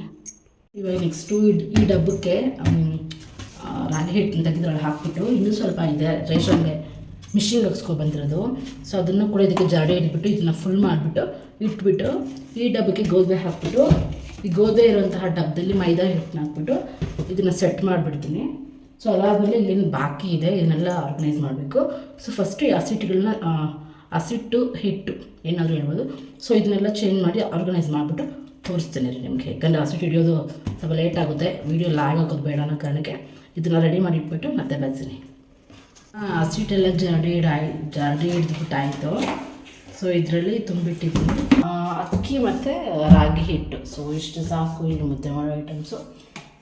ಇವಾಗ ನೆಕ್ಸ್ಟು ಈ ಡಬ್ಬಕ್ಕೆ ರಾಗಿ ಹಿಟ್ಟನ್ನು ತೆಗೆದ್ರಲ್ಲಿ ಹಾಕಿಬಿಟ್ಟು, ಇನ್ನೂ ಸ್ವಲ್ಪ ಇದೆ, ರೇಷನ್ಗೆ ಮಿಷಿನ್ ಹಾಕ್ಸ್ಕೊ ಬಂದಿರೋದು. ಸೊ ಅದನ್ನು ಕೂಡ ಇದಕ್ಕೆ ಜಾಡಿ ಇಟ್ಬಿಟ್ಟು, ಇದನ್ನು ಫುಲ್ ಮಾಡಿಬಿಟ್ಟು, ಇಟ್ಬಿಟ್ಟು, ಈ ಡಬ್ಬಕ್ಕೆ ಗೋಧಿ ಹಾಕ್ಬಿಟ್ಟು, ಈ ಗೋಧಿ ಇರುವಂತಹ ಡಬ್ಬದಲ್ಲಿ ಮೈದಾ ಹಿಟ್ಟನ್ನ ಹಾಕ್ಬಿಟ್ಟು, ಇದನ್ನು ಸೆಟ್ ಮಾಡಿಬಿಡ್ತೀನಿ. ಸೊ ಅದಾದಮೇಲೆ ಇಲ್ಲೇನು ಬಾಕಿ ಇದೆ, ಇದನ್ನೆಲ್ಲ ಆರ್ಗನೈಸ್ ಮಾಡಬೇಕು. ಸೊ ಫಸ್ಟು ಹಸಿಟ್ಟುಗಳನ್ನ ಹಸಿಟ್ಟು ಹಿಟ್ಟು ಏನಾದರೂ ಹೇಳ್ಬೋದು. ಸೊ ಇದನ್ನೆಲ್ಲ ಚೇಂಜ್ ಮಾಡಿ ಆರ್ಗನೈಸ್ ಮಾಡಿಬಿಟ್ಟು ತೋರಿಸ್ತೇನೆ ರೀ ನಿಮಗೆ. ಯಾಕಂದರೆ ಹಸಿಟ್ಟು ಹಿಡಿಯೋದು ಸ್ವಲ್ಪ ಲೇಟ್ ಆಗುತ್ತೆ. ವೀಡಿಯೋ ಲ್ಯಾಗ್ ಆಗೋದು ಬೇಡ ಅನ್ನೋ ಕಾರಣಕ್ಕೆ ಇದನ್ನು ರೆಡಿ ಮಾಡಿ ಇಟ್ಬಿಟ್ಟು ಮತ್ತೆ ಬರ್ತೀನಿ. ಹಸಿಟ್ಟೆಲ್ಲ ಜರಡಿ ಆಯ್ ಜರಡಿ ಹಿಡಿದ್ಬಿಟ್ಟಾಯಿತು ಸೊ ಇದರಲ್ಲಿ ತುಂಬಿಟ್ಟಿದ್ದೀನಿ. ಅಕ್ಕಿ ಮತ್ತು ರಾಗಿ ಹಿಟ್ಟು. ಸೊ ಇಷ್ಟು ಸಾಕು ಇಲ್ಲಿ ಮುದ್ದೆ ಮಾಡೋ ಐಟಮ್ಸು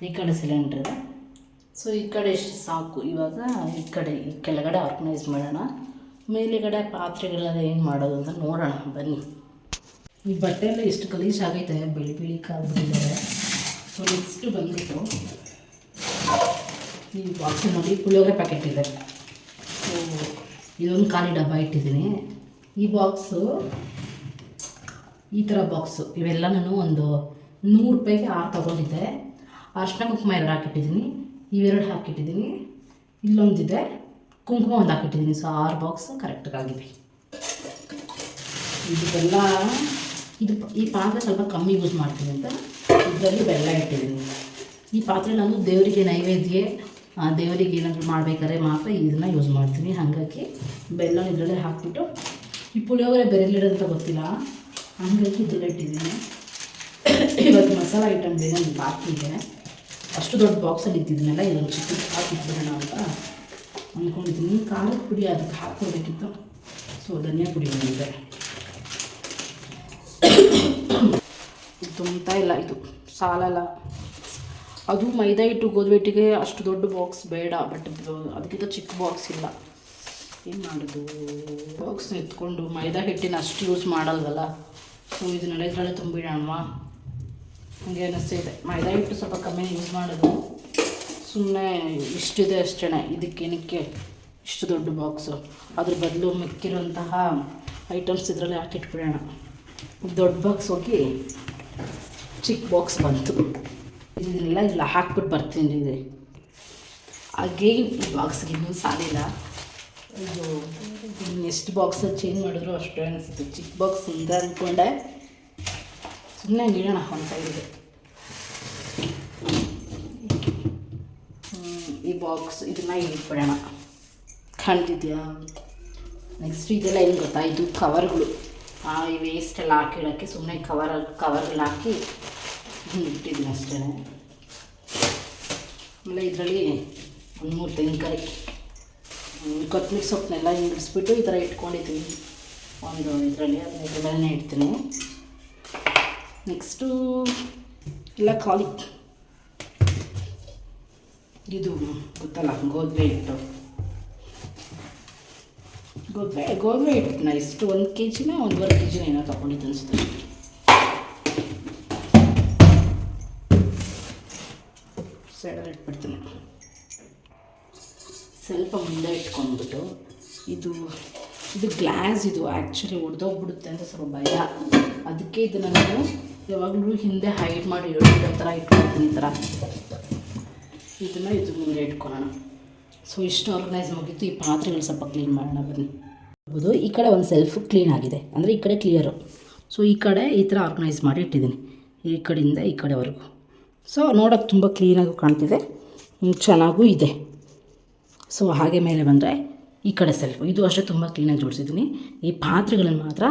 ಈ ಕಡೆ ಸಿಲಿಂಡ್ರ್ ಇದೆ. ಸೊ ಈ ಕಡೆ ಇಷ್ಟು ಸಾಕು. ಇವಾಗ ಈ ಕಡೆ, ಈ ಕೆಳಗಡೆ ಆರ್ಗನೈಸ್ ಮಾಡೋಣ. ಮೇಲುಗಡೆ ಪಾತ್ರೆಗಳೆಲ್ಲ ಏನು ಮಾಡೋದು ಅಂತ ನೋಡೋಣ. ಬನ್ನಿ. ಈ ಬಟ್ಟೆ ಎಲ್ಲ ಎಷ್ಟು ಕಲೀಶ್ ಆಗೈತೆ. ಬಿಳಿ ಬಿಳಿ ಕಾಲ್ಬಿಟ್ಟಿದ್ದಾರೆ ಸೊ ನೆಕ್ಸ್ಟ್ ಬಂದ್ಬಿಟ್ಟು ಈ ಬಾಕ್ಸ್ ನೋಡಿ ಪುಳಿಯೋಗರೆ ಪ್ಯಾಕೆಟ್ ಇದೆ. ಸೊ ಇದೊಂದು ಖಾಲಿ ಡಬ್ಬ ಇಟ್ಟಿದ್ದೀನಿ. ಈ ಬಾಕ್ಸು ಈ ಥರ ಬಾಕ್ಸು ಇವೆಲ್ಲ ನಾನು ಒಂದು ನೂರು ರೂಪಾಯಿಗೆ ಆರು ತೊಗೊಂಡಿದ್ದೆ. ಅರ್ಶಿನ ಕುಂಕುಮ ಎರಡು ಹಾಕಿಟ್ಟಿದ್ದೀನಿ. ಇವೆರಡು ಹಾಕಿಟ್ಟಿದ್ದೀನಿ ಇಲ್ಲೊಂದಿದೆ ಕುಂಕುಮ ಒಂದು ಹಾಕಿಟ್ಟಿದ್ದೀನಿ ಸೊ ಆರು ಬಾಕ್ಸ್ ಕರೆಕ್ಟಾಗಿದೆ ಇದಕ್ಕೆಲ್ಲ ಇದು ಈ ಪಾತ್ರೆ ಸ್ವಲ್ಪ ಕಮ್ಮಿ ಯೂಸ್ ಮಾಡ್ತೀನಿ ಅಂತ. ಇದರಲ್ಲಿ ಬೆಲ್ಲ ಇಟ್ಟಿದ್ದೀನಿ. ಈ ಪಾತ್ರೆ ನಾನು ದೇವರಿಗೆ ನೈವೇದ್ಯ ದೇವರಿಗೆ ಏನಾದರೂ ಮಾಡಬೇಕಾದ್ರೆ ಮಾತ್ರ ಇದನ್ನು ಯೂಸ್ ಮಾಡ್ತೀನಿ. ಹಾಗಾಗಿ ಬೆಲ್ಲ ಇದರಲ್ಲೇ ಹಾಕ್ಬಿಟ್ಟು, ಈ ಪುಳಿಯೋಗರೆ ಬೆರೆಲಿಡೋದಂತ ಗೊತ್ತಿಲ್ಲ. ಹಾಗಾಗಿ ಇದರಲ್ಲಿ ಇಟ್ಟಿದ್ದೀನಿ. [COUGHS] ಇವತ್ತು ಮಸಾಲ ಐಟಮ್ ಬೇರೆ ಬಾಕಿ ಇದೆ ಅಷ್ಟು ದೊಡ್ಡ ಬಾಕ್ಸಲ್ಲಿ ಇದ್ದಿದ್ದನ್ನೆಲ್ಲ ಇದೊಂದು ಚಿಕ್ಕ ಹಾಕಿಟ್ಬಿಡೋಣ ಅಂತ ಅಂದ್ಕೊಂಡಿದ್ದೀನಿ ಖಾರದ ಪುಡಿ ಅದಕ್ಕೆ ಹಾಕ್ಕೊಳ್ಬೇಕಿತ್ತು ಸೊ ಧನಿಯಾ ಪುಡಿ ಬಂದಿದೆ ತುಂಬ್ತಾ ಇಲ್ಲ ಇದು. ಸಾಲಲ್ಲ. ಅದು ಮೈದಾ ಹಿಟ್ಟು ಗೋಧಿ ಅಷ್ಟು ದೊಡ್ಡ ಬಾಕ್ಸ್ ಬೇಡ ಬಟ್ ಅದಕ್ಕಿಂತ ಚಿಕ್ಕ ಬಾಕ್ಸ್ ಇಲ್ಲ. ಏನು ಮಾಡೋದು? ಬಾಕ್ಸ್ ಎತ್ಕೊಂಡು ಮೈದಾ ಹಿಟ್ಟಿನ ಅಷ್ಟು ಯೂಸ್ ಮಾಡಲ್ವಲ್ಲ? ಸೊ ಇದನ್ನೆಲ್ಲ ಇದರಲ್ಲೇ ತುಂಬಿಡೋಣವಾ? ಹಂಗೆ ಅನ್ನಿಸ್ತಿದೆ ಮೈದಾ ಹಿಟ್ಟು ಸ್ವಲ್ಪ ಕಮ್ಮಿ ಯೂಸ್ ಮಾಡೋದು. ಸುಮ್ಮನೆ ಇಷ್ಟಿದೆ ಅಷ್ಟೇ ಇದಕ್ಕೇನಕ್ಕೆ ಇಷ್ಟು ದೊಡ್ಡ ಬಾಕ್ಸು ಅದ್ರ ಬದಲು ಮಿಕ್ಕಿರೋಂತಹ ಐಟಮ್ಸ್ ಇದರಲ್ಲಿ ಹಾಕಿಟ್ಬಿಡೋಣ. ದೊಡ್ಡ ಬಾಕ್ಸ್ ಹೋಗಿ ಚಿಕ್ಕ ಬಾಕ್ಸ್ ಬಂತು. ಇದನ್ನೆಲ್ಲ ಇಲ್ಲ ಹಾಕ್ಬಿಟ್ಟು ಬರ್ತೀನಿ ಇದೆ. ಅಗೇನ್ ಈ ಬಾಕ್ಸ್ಗೆ ಇನ್ನೂ ಸಾಲಿಲ್ಲ. ಇದು ಎಷ್ಟು ಬಾಕ್ಸ್ ಚೇಂಜ್ ಮಾಡಿದ್ರು ಅಷ್ಟೇ ಅನಿಸುತ್ತೆ. ಚಿಕ್ಕ ಬಾಕ್ಸ್ ಅಂತ ಅಂದ್ಕೊಂಡೆ ಸುಮ್ಮನೆ ನೀಡೋಣ ಒಂದು ಸೈಡಿಗೆ ಹ್ಮ್, ಈ ಬಾಕ್ಸ್ ಇದನ್ನ ಇಟ್ಬಿಡೋಣ. ಕಾಣ್ತಿದ್ಯಾ? ನೆಕ್ಸ್ಟ್ ಇದೆಲ್ಲ ಏನು ಗೊತ್ತಾ? ಇದು ಕವರ್ಗಳು ಆ, ಈ ವೇಸ್ಟ್ ಎಲ್ಲ ಹಾಕಿಡೋಕ್ಕೆ ಸುಮ್ಮನೆ ಕವರ್ ಕವರ್ಗಳು ಹಾಕಿ ಇಟ್ಟಿದ್ದೀನಿ ಅಷ್ಟೇ. ಆಮೇಲೆ ಇದರಲ್ಲಿ ಒಂದು ಮೂರು ತೆಂಗಿನಕಾಯಿ ಕೊತ್ತಂಬರಿ ಸೊಪ್ಪನ್ನೆಲ್ಲ ಹಿಂಗಿಸ್ಬಿಟ್ಟು ಈ ಥರ ಇಟ್ಕೊಂಡಿದ್ದೀನಿ. ಒಂದು ಇದರಲ್ಲಿ ಅದನ್ನ ಇದ್ರ ಇಡ್ತೀನಿ. ನೆಕ್ಸ್ಟು ಎಲ್ಲ ಖಾಲಿ ಇದು ಗೊತ್ತಲ್ಲ ಗೋಧಿ ಹಿಟ್ಟು ಗೋಧಿ ಗೋಧಿ ಹಿಟ್ಟನ್ನ ಇಷ್ಟು ಒಂದು ಕೆ ಜಿನ ಒಂದೂವರೆ ಕೆ ಜಿನ ಏನೋ ತೊಗೊಂಡಿದ್ದು ಅನಿಸುತ್ತೆ ಸೈಡಲ್ಲಿ ಇಟ್ಬಿಡ್ತೀನಿ ಸ್ವಲ್ಪ ಮುಂದೆ ಇಟ್ಕೊಂಡ್ಬಿಟ್ಟು ಇದು ಇದು ಗ್ಲಾಸ್ ಇದು ಆ್ಯಕ್ಚುಲಿ ಒಡೆದೋಗ್ಬಿಡುತ್ತೆ ಅಂತ ಸ್ವಲ್ಪ ಭಯ. ಅದಕ್ಕೆ ಇದನ್ನು ನಾನು ಯಾವಾಗಲೂ ಹಿಂದೆ ಹೈಡ್ ಮಾಡಿ ಇಡೋ ಥರ ಇಟ್ಕೊಳ್ತೀನಿ ಈ ಥರ. ಇದನ್ನು ಇದು ಮುಂದೆ ಇಟ್ಕೊಳ್ಳೋಣ. ಸೊ ಇಷ್ಟು ಆರ್ಗನೈಸ್ ಮುಗೀತು. ಈ ಪಾತ್ರೆಗಳು ಸ್ವಲ್ಪ ಕ್ಲೀನ್ ಮಾಡೋಣ ಬನ್ನಿ. ಹೌದು, ಈ ಕಡೆ ಒಂದು ಸೆಲ್ಫ್ ಕ್ಲೀನ್ ಆಗಿದೆ. ಅಂದರೆ ಈ ಕಡೆ ಕ್ಲಿಯರು ಸೊ ಈ ಕಡೆ ಈ ಥರ ಆರ್ಗನೈಸ್ ಮಾಡಿ ಇಟ್ಟಿದ್ದೀನಿ. ಈ ಕಡೆಯಿಂದ ಈ ಕಡೆವರೆಗೂ. ಸೊ ನೋಡೋಕ್ಕೆ ತುಂಬ ಕ್ಲೀನಾಗೂ ಕಾಣ್ತಿದೆ. ಚೆನ್ನಾಗೂ ಇದೆ. ಸೊ ಹಾಗೆ ಮೇಲೆ ಬಂದರೆ ಈ ಕಡೆ ಸೆಲ್ಫ್ ಇದು ಅಷ್ಟೇ ತುಂಬ ಕ್ಲೀನಾಗಿ ಜೋಡಿಸಿದ್ದೀನಿ. ಈ ಪಾತ್ರೆಗಳನ್ನು ಮಾತ್ರ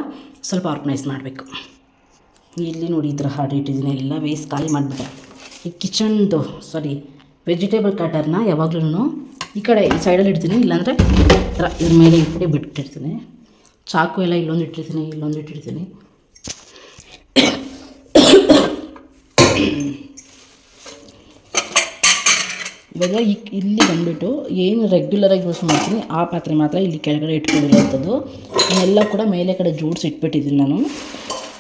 ಸ್ವಲ್ಪ ಆರ್ಗನೈಸ್ ಮಾಡಬೇಕು. ಇಲ್ಲಿ ನೋಡಿ ಈ ಥರ ಹಾಡಿ ಇಟ್ಟಿದ್ದೀನಿ. ಎಲ್ಲ ವೇಸ್ಟ್ ಖಾಲಿ ಮಾಡಿಬಿಟ್ಟೆ. ಈ ಕಿಚನ್ದು ಸಾರಿ ವೆಜಿಟೇಬಲ್ ಕಟರ್ನ ಯಾವಾಗಲೂ ಈ ಕಡೆ ಈ ಸೈಡಲ್ಲಿ ಇಡ್ತೀನಿ, ಇಲ್ಲಾಂದರೆ ಥರ ಇದ್ರ ಮೇಲೆ ಇಟ್ಬಿಟ್ಟು ಬಿಟ್ಟಿರ್ತೀನಿ ಚಾಕು ಎಲ್ಲ ಇಲ್ಲೊಂದು ಇಟ್ಟಿರ್ತೀನಿ ಇಲ್ಲೊಂದು ಇಟ್ಟಿರ್ತೀನಿ. ಇವಾಗ ಈ ಇಲ್ಲಿ ಬಂದುಬಿಟ್ಟು ಏನು ರೆಗ್ಯುಲರಾಗಿ ಯೂಸ್ ಮಾಡ್ತೀನಿ, ಆ ಪಾತ್ರೆ ಮಾತ್ರ ಇಲ್ಲಿ ಕೆಳಗಡೆ ಇಟ್ಕೊಂಡಿರೋಂಥದ್ದು. ಇದನ್ನೆಲ್ಲ ಕೂಡ ಮೇಲೆ ಕಡೆ ಜೋಡಿಸಿ ಇಟ್ಬಿಟ್ಟಿದ್ದೀನಿ ನಾನು.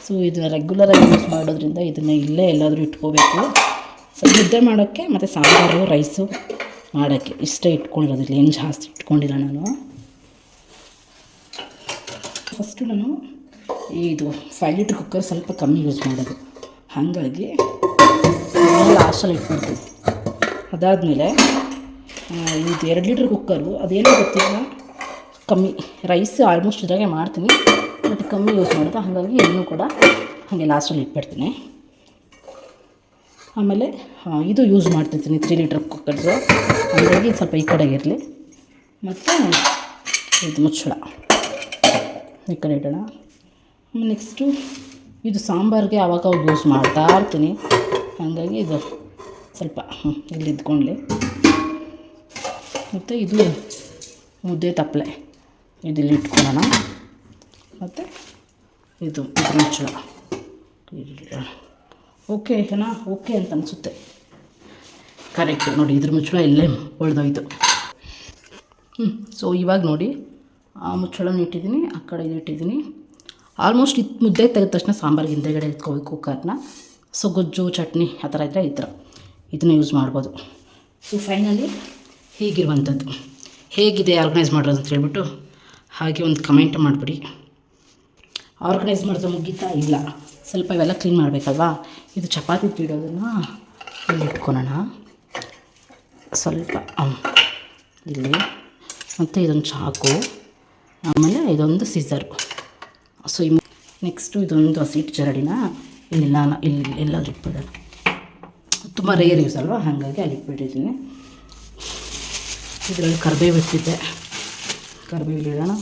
ಸೊ ಇದನ್ನ ರೆಗ್ಯುಲರಾಗಿ ಯೂಸ್ ಮಾಡೋದ್ರಿಂದ ಇದನ್ನು ಇಲ್ಲೇ ಎಲ್ಲಾದರೂ ಇಟ್ಕೋಬೇಕು. ಮುದ್ದೆ ಮಾಡೋಕ್ಕೆ ಮತ್ತು ಸಾಂಬಾರು, ರೈಸು ಮಾಡೋಕ್ಕೆ. ಇಷ್ಟೇ ಇಟ್ಕೊಂಡಿರೋದಿಲ್ಲ, ಏನು ಜಾಸ್ತಿ ಇಟ್ಕೊಂಡಿಲ್ಲ ನಾನು. ಫಸ್ಟು ನಾನು ಇದು ಫೈವ್ ಲೀಟ್ರ್ ಕುಕ್ಕರ್ ಸ್ವಲ್ಪ ಕಮ್ಮಿ ಯೂಸ್ ಮಾಡೋದು. ಹಾಗಾಗಿ ಲಾಸ್ಟಲ್ಲಿ ಇಟ್ಬಿಡ್ತೀನಿ. ಅದಾದಮೇಲೆ ಇದು ಎರಡು ಲೀಟ್ರ್ ಕುಕ್ಕರು ಅದೇನೋ ಗೊತ್ತಿಲ್ಲ. ಕಮ್ಮಿ ರೈಸ್ ಆಲ್ಮೋಸ್ಟ್ ಇದಾಗೆ ಮಾಡ್ತೀನಿ. ಬಟ್ ಕಮ್ಮಿ ಯೂಸ್ ಮಾಡೋದು. ಹಾಗಾಗಿ ಇನ್ನೂ ಕೂಡ ಹಾಗೆ ಲಾಸ್ಟಲ್ಲಿ ಇಟ್ಬಿಡ್ತೀನಿ. ಆಮೇಲೆ ಇದು ಯೂಸ್ ಮಾಡ್ತಿರ್ತೀನಿ ತ್ರೀ ಲೀಟ್ರ್ ಕುಕ್ಕರ್ಸು ಹಾಗಾಗಿ ಸ್ವಲ್ಪ ಈ ಕಡೆಗೆ ಇರಲಿ. ಮತ್ತು ಇದು ಮುಚ್ಚಳ. ಈ ಕಡೆ ಇಡೋಣ. ನೆಕ್ಸ್ಟು ಇದು ಸಾಂಬಾರಿಗೆ ಅವಾಗ ಅವಾಗ ಯೂಸ್ ಮಾಡ್ತಾ ಇರ್ತೀನಿ. ಹಾಗಾಗಿ ಇದು ಸ್ವಲ್ಪ ಇಲ್ಲಿ ಇದ್ಕೊಂಡ್ಲಿ. ಮತ್ತು ಇದು ಮುದ್ದೆ ತಪ್ಪಲೆ ಇದಿಲ್ಲಿ ಇಟ್ಕೊಳ್ಳೋಣ. ಮತ್ತು ಇದು ಮುಚ್ಚಳ. ಓಕೆ ಏನಾ ಓಕೆ ಅಂತ ಅನಿಸುತ್ತೆ. ಕರೆಕ್ಟ್ ನೋಡಿ, ಇದ್ರ ಮುಚ್ಚಳ ಇಲ್ಲೇ ಒಳ್ದೋಯ್ತು ಹ್ಞೂ ಸೊ ಇವಾಗ ನೋಡಿ, ಆ ಮುಚ್ಚಳನ ಇಟ್ಟಿದ್ದೀನಿ, ಆ ಕಡೆ ಇಟ್ಟಿದ್ದೀನಿ. ಆಲ್ಮೋಸ್ಟ್ ಇದು ಮುದ್ದೆ ತೆಗೆದ ತಕ್ಷಣ ಸಾಂಬಾರಿಗೆ ಹಿಂದೆಗಡೆ ಎತ್ಕೋಬೇಕು ಕುಕ್ಕರ್ನ. ಸೊ ಗೊಜ್ಜು, ಚಟ್ನಿ ಆ ಥರ ಇದ್ದರೆ ಈ ಥರ. ಇದನ್ನ ಯೂಸ್ ಮಾಡ್ಬೋದು. ಸೊ ಫೈನಲಿ ಹೀಗಿರುವಂಥದ್ದು? ಹೇಗಿದೆ ಆರ್ಗನೈಸ್ ಮಾಡೋದು ಅಂತ ಹೇಳ್ಬಿಟ್ಟು ಹಾಗೆ ಒಂದು ಕಮೆಂಟ್ ಮಾಡಿಬಿಡಿ. ಆರ್ಗನೈಸ್ ಮಾಡಿದ್ರೆ ಮುಗೀತಾ ಇಲ್ಲ? ಸ್ವಲ್ಪ ಇವೆಲ್ಲ ಕ್ಲೀನ್ ಮಾಡಬೇಕಲ್ವಾ? ಇದು ಚಪಾತಿ ಬಿಡೋದನ್ನು ಇಲ್ಲಿ ಇಟ್ಕೊಳೋಣ. ಸ್ವಲ್ಪ ಇಲ್ಲಿ. ಮತ್ತು ಇದೊಂದು ಚಾಕು, ಆಮೇಲೆ ಇದೊಂದು ಸಿಸರು ಸೊ ಈ ನೆಕ್ಸ್ಟು ಇದೊಂದು ಹಸಿಟ್ಟು ಜರಡಿನ ನಾನು, ಇಲ್ಲಿ ಎಲ್ಲಾದರೂ ಇಟ್ಬಿಡೋಣ. ತುಂಬ ರೇರ್ ಯೂಸ್ ಅಲ್ವಾ? ಹಾಗಾಗಿ ಅಲ್ಲಿ ಇಟ್ಬಿಟ್ಟಿದ್ದೀನಿ. ಇದರಲ್ಲಿ ಕರಿಬೇವು ಇಟ್ಟಿದ್ದೆ ಕರಿಬೇವು ಇಡೋಣ.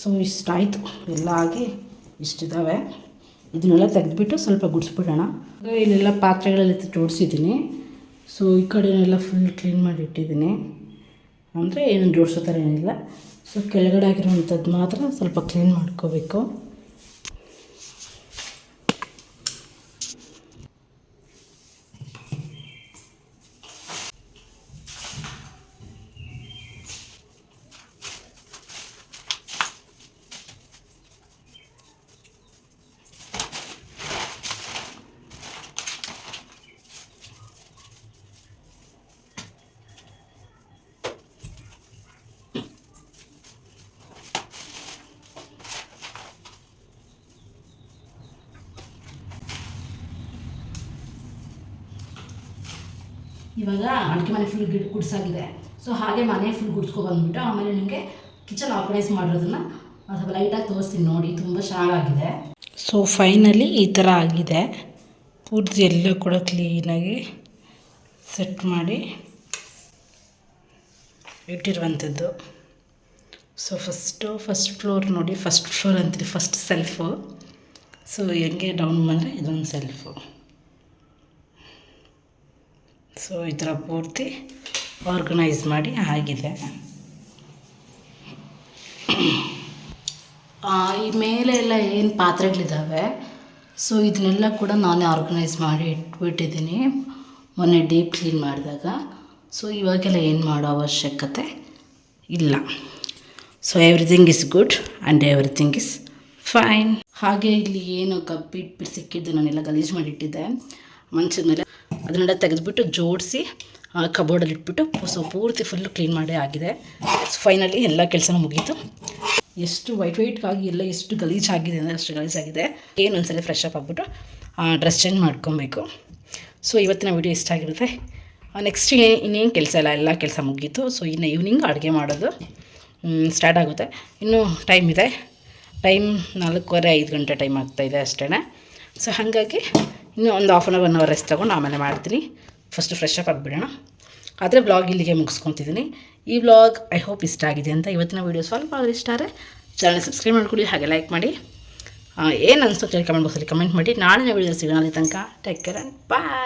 ಸೊ ಇಷ್ಟಾಯಿತು. ಎಲ್ಲ ಆಗಿ ಇಷ್ಟಿದ್ದಾವೆ ಇದನ್ನೆಲ್ಲ ತೆಗೆದ್ಬಿಟ್ಟು ಸ್ವಲ್ಪ ಗುಡಿಸ್ಬಿಡೋಣ. ಇಲ್ಲೆಲ್ಲ ಪಾತ್ರೆಗಳೆಲ್ಲ ಜೋಡಿಸಿದ್ದೀನಿ ಸೊ ಈ ಕಡೆನೆಲ್ಲ ಫುಲ್ ಕ್ಲೀನ್ ಮಾಡಿ ಇಟ್ಟಿದ್ದೀನಿ ಅಂದರೆ ಏನು ಜೋಡಿಸೋ ಥರ ಏನಿಲ್ಲ. ಸೊ ಕೆಳಗಡೆ ಆಗಿರುವಂಥದ್ದು ಮಾತ್ರ ಸ್ವಲ್ಪ ಕ್ಲೀನ್ ಮಾಡ್ಕೋಬೇಕು. ಇವಾಗ ಅಡುಗೆ ಮನೆ ಫುಲ್ ಗಿಡ್, ಗುಡ್ಸಾಗಿದೆ. ಸೊ ಹಾಗೆ ಮನೆ ಫುಲ್ ಗುಡ್ಸ್ಕೊಬಂದ್ಬಿಟ್ಟು ಆಮೇಲೆ ನಿಮಗೆ ಕಿಚನ್ ಆರ್ಗನೈಸ್ ಮಾಡಿರೋದನ್ನು ಸ್ವಲ್ಪ ಲೈಟಾಗಿ ತೋರಿಸ್ತೀನಿ ನೋಡಿ, ತುಂಬ ಚೆನ್ನಾಗಿದೆ ಸೊ ಫೈನಲಿ ಈ ಥರ ಆಗಿದೆ. ಪೂರ್ತಿ ಎಲ್ಲ ಕೂಡ ಕ್ಲೀನಾಗಿ ಸೆಟ್ ಮಾಡಿ ಇಟ್ಟಿರುವಂಥದ್ದು. ಸೊ ಫಸ್ಟು ಫಸ್ಟ್ ಫ್ಲೋರ್ ನೋಡಿ ಫಸ್ಟ್ ಫ್ಲೋರ್ ಅಂತೀರಿ ಫಸ್ಟ್ ಸೆಲ್ಫು ಸೊ ಹೆಂಗೆ ಡೌನ್ ಬಂದರೆ ಇದೊಂದು ಸೆಲ್ಫು ಸೊ, ಈ ಥರ ಪೂರ್ತಿ ಆರ್ಗನೈಸ್ ಮಾಡಿ ಆಗಿದೆ. ಈ ಮೇಲೆ ಎಲ್ಲ ಏನು ಪಾತ್ರೆಗಳಿದ್ದಾವೆ ಸೊ, ಇದನ್ನೆಲ್ಲ ಕೂಡ ನಾನೇ ಆರ್ಗನೈಸ್ ಮಾಡಿ ಇಟ್ಬಿಟ್ಟಿದ್ದೀನಿ. ಮೊನ್ನೆ ಡೀಪ್ ಕ್ಲೀನ್ ಮಾಡಿದಾಗ. ಸೊ, ಇವಾಗೆಲ್ಲ ಏನು ಮಾಡೋ ಅವಶ್ಯಕತೆ ಇಲ್ಲ. So everything is good and everything is fine ಹಾಗೆ ಇಲ್ಲಿ ಏನು ಕಬ್ಬಿಟ್ಟು ಸಿಕ್ಕಿದ್ದು ನಾನೆಲ್ಲ ಗಲೀಜು ಮಾಡಿಟ್ಟಿದ್ದೆ. ಮಂಚದ ಮೇಲೆ ಅದನ್ನೆಲ್ಲ ತೆಗೆದುಬಿಟ್ಟು ಜೋಡಿಸಿ ಕಬೋರ್ಡಲ್ಲಿ ಇಟ್ಬಿಟ್ಟು ಸೊ ಪೂರ್ತಿ ಫುಲ್ಲು ಕ್ಲೀನ್ ಮಾಡೇ ಆಗಿದೆ. ಫೈನಲಿ ಎಲ್ಲ ಕೆಲಸನೂ ಮುಗೀತು. ಎಷ್ಟು ವೈಟ್ ವೈಟ್ಗಾಗಿ ಎಲ್ಲ ಎಷ್ಟು ಗಲೀಜಾಗಿದೆ ಅಂದರೆ ಅಷ್ಟು ಗಲೀಜಾಗಿದೆ ಏನು ಒಂದ್ಸಲ ಫ್ರೆಶ್ ಅಪ್ ಆಗಿಬಿಟ್ಟು ಡ್ರೆಸ್ ಚೇಂಜ್ ಮಾಡ್ಕೊಬೇಕು. ಸೊ ಇವತ್ತಿನ ವಿಡಿಯೋ ಇಷ್ಟ ಆಗಿರುತ್ತೆ. ನೆಕ್ಸ್ಟ್ ಇನ್ನೇನು ಕೆಲಸ ಇಲ್ಲ, ಎಲ್ಲ ಕೆಲಸ ಮುಗೀತು. ಸೊ ಇನ್ನು ಈವ್ನಿಂಗ್ ಅಡುಗೆ ಮಾಡೋದು ಸ್ಟಾರ್ಟ್ ಆಗುತ್ತೆ. ಇನ್ನೂ ಟೈಮ್ ಇದೆ. ಟೈಮ್ ನಾಲ್ಕೂವರೆ ಐದು ಗಂಟೆ ಟೈಮ್ ಆಗ್ತಾಯಿದೆ ಅಷ್ಟೇ ಸೊ ಹಾಗಾಗಿ ಇನ್ನೂ ಒಂದು half an hour hour rest ತೊಗೊಂಡು ಆಮೇಲೆ ಮಾಡ್ತೀನಿ. ಫಸ್ಟ್ ಫ್ರೆಶ್ ಅಪ್ ಆಗಿಬಿಡೋಣ. ಆದರೆ ಬ್ಲಾಗ್ ಇಲ್ಲಿಗೆ ಮುಗಿಸ್ಕೊತಿದ್ದೀನಿ. ಈ ಬ್ಲಾಗ್ ಐ ಹೋಪ್ ಇಷ್ಟ ಆಗಿದೆ ಅಂತ ಇವತ್ತಿನ ವೀಡಿಯೋ ಸ್ವಲ್ಪ ಆದರೆ ಇಷ್ಟ ಆದರೆ ಚಾನಲ್ ಸಬ್ಸ್ಕ್ರೈಬ್ ಮಾಡ್ಕೊಳ್ಳಿ ಹಾಗೆ ಲೈಕ್ ಮಾಡಿ. ಏನು ಅನಿಸ್ತೋ ಕಮೆಂಟ್ ಬಾಕ್ಸಲ್ಲಿ ಕಮೆಂಟ್ ಮಾಡಿ. ನಾಳಿನ ವೀಡಿಯೋ ಸಿಗೋಣ ಅಲ್ಲಿ ತನಕ. Take care and bye